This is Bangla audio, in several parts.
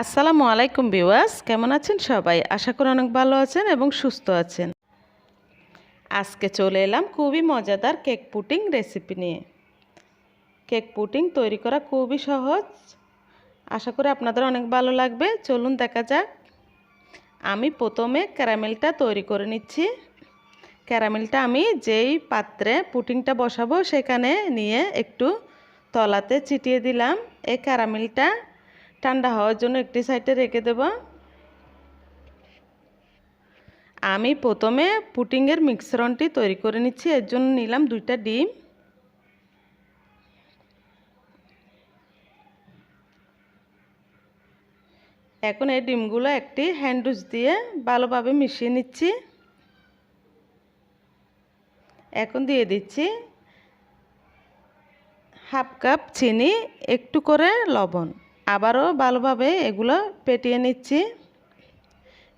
আসসালামু আলাইকুম বিওয়াস কেমন আছেন সবাই? আশা করি অনেক ভালো আছেন এবং সুস্থ আছেন। আজকে চলে এলাম খুবই মজাদার কেক পুটিং রেসিপি নিয়ে। কেক পুটিং তৈরি করা খুবই সহজ। আশা করি আপনাদের অনেক ভালো লাগবে। চলুন দেখা যাক। আমি প্রথমে ক্যারামেলটা তৈরি করে নিচ্ছি। ক্যারামেলটা আমি যেই পাত্রে পুটিংটা বসাবো সেখানে নিয়ে একটু তলাতে চিটিয়ে দিলাম। এই ক্যারামেলটা ঠান্ডা হওয়ার জন্য একটি সাইডে রেখে দেব। আমি প্রথমে পুটিংয়ের মিশ্রণটি তৈরি করে নিচ্ছি, এর জন্য নিলাম দুইটা ডিম। এখন এই ডিমগুলো একটি হ্যান্ডউচ দিয়ে ভালোভাবে মিশিয়ে নিচ্ছি। এখন দিয়ে দিচ্ছি হাফ কাপ চিনি, একটু করে লবণ। আবারও ভালোভাবে এগুলো পেটিয়ে নিচ্ছি।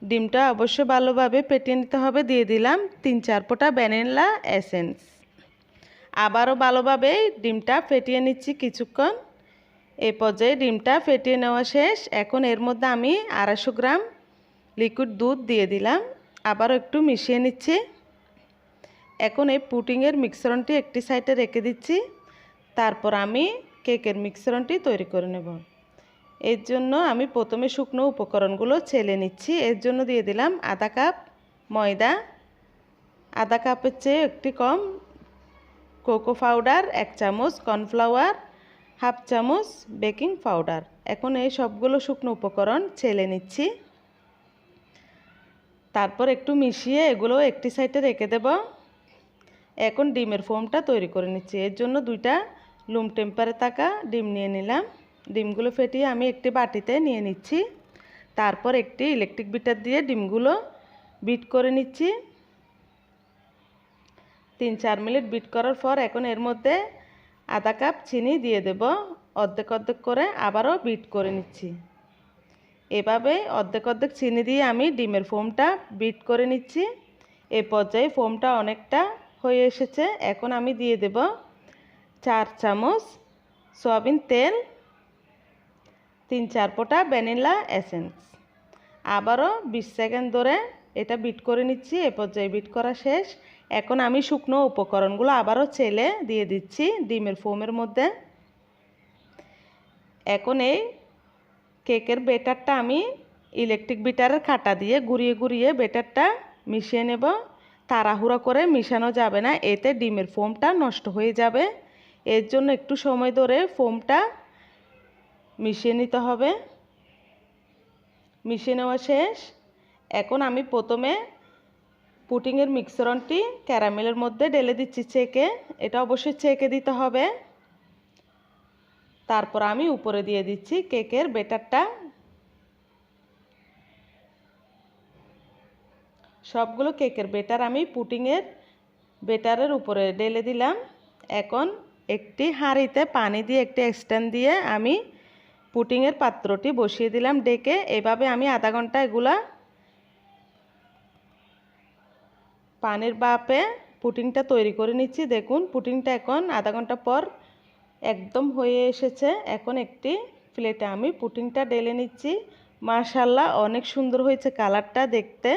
ডিমটা অবশ্যই ভালোভাবে পেটিয়ে নিতে হবে। দিয়ে দিলাম তিন চার ফোঁটা ভ্যানিলা এসেন্স। আবারও ভালোভাবে ডিমটা ফেটিয়ে নিচ্ছি কিছুক্ষণ। এই পর্যায়ে ডিমটা ফেটিয়ে নেওয়া শেষ। এখন এর মধ্যে আমি আড়াইশো গ্রাম লিকুইড দুধ দিয়ে দিলাম। আবারও একটু মিশিয়ে নিচ্ছি। এখন এই পুটিংয়ের মিশ্রণটি একটি সাইডে রেখে দিচ্ছি। তারপর আমি কেকের মিশ্রণটি তৈরি করে নেব। এর জন্য আমি প্রথমে শুকনো উপকরণগুলো ছেলে নিচ্ছি। এর জন্য দিয়ে দিলাম আধা কাপ ময়দা, আধা কাপের চেয়ে একটি কম কোকো পাউডার, এক চামচ কর্নফ্লাওয়ার, হাফ চামচ বেকিং পাউডার। এখন এই সবগুলো শুকনো উপকরণ ছেলে নিচ্ছি। তারপর একটু মিশিয়ে এগুলো একটি সাইডে রেখে দেব। এখন ডিমের ফোমটা তৈরি করে নিচ্ছি। এর জন্য দুইটা লুম টেম্পারে থাকা ডিম নিয়ে নিলাম। ডিমগুলো ফেটিয়ে আমি একটি বাটিতে নিয়ে নিচ্ছি। তারপর একটি ইলেকট্রিক বিটার দিয়ে ডিমগুলো বিট করে নিচ্ছি। তিন চার মিনিট বিট করার পর এখন এর মধ্যে আধা কাপ চিনি দিয়ে দেব। অর্ধেক অর্ধেক করে আবারও বিট করে নিচ্ছি। এভাবে অর্ধেক অর্ধেক চিনি দিয়ে আমি ডিমের ফোমটা বিট করে নিচ্ছি। এ পর্যায়ে ফোমটা অনেকটা হয়ে এসেছে। এখন আমি দিয়ে দেব চার চামচ সয়াবিন তেল। তিন চার ফোঁটা ভ্যানিলা এসেন্স। আবারও বিশ সেকেন্ড ধরে এটা বিট করে নিচ্ছি, এ পর্যায়ে বিট করা শেষ। এখন আমি শুকনো উপকরণগুলো আবারও ছেলে দিয়ে দিচ্ছি ডিমের ফোমের মধ্যে। এখন এই কেকের বেটারটা আমি ইলেকট্রিক বিটারের কাটা দিয়ে ঘুরিয়ে ঘুরিয়ে বেটারটা মিশিয়ে নেব। তাড়াহুড়া করে মিশানো যাবে না, এতে ডিমের ফোমটা নষ্ট হয়ে যাবে। এর জন্য একটু সময় ধরে ফোমটা মিশিয়ে নিতে হবে। মিশিয়ে নেওয়া শেষ। এখন আমি প্রথমে পুটিংয়ের মিক্সরনটি ক্যারামেলের মধ্যে ঢেলে দিচ্ছি চেকে এটা অবশ্যই চেকে দিতে হবে। তারপর আমি উপরে দিয়ে দিচ্ছি কেকের বেটারটা সবগুলো কেকের বেটার আমি পুটিংয়ের বেটারের উপরে ঢেলে দিলাম। এখন একটি হাঁড়িতে পানি দিয়ে, একটি এক্সটেন্ড দিয়ে আমি পুটিংয়ের পাত্রটি বসিয়ে দিলাম ডেকে। এভাবে আমি আধা ঘণ্টা এগুলা পানির বাপে পুটিংটা তৈরি করে নিচ্ছি। দেখুন, পুটিংটা এখন আধা ঘণ্টা পর একদম হয়ে এসেছে। এখন একটি প্লেটে আমি পুটিংটা ঢেলে নিচ্ছি। মাশাল্লাহ অনেক সুন্দর হয়েছে কালারটা দেখতে।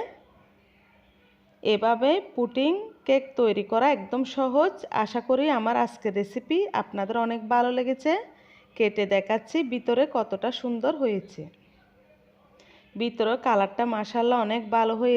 এভাবে পুটিং কেক তৈরি করা একদম সহজ। আশা করি আমার আজকের রেসিপি আপনাদের অনেক ভালো লেগেছে। কেটে দেখাচ্ছি ভিতরে কতটা সুন্দর হয়েছে। ভিতরে কালারটা মাসাল্লাহ অনেক ভালো হয়ে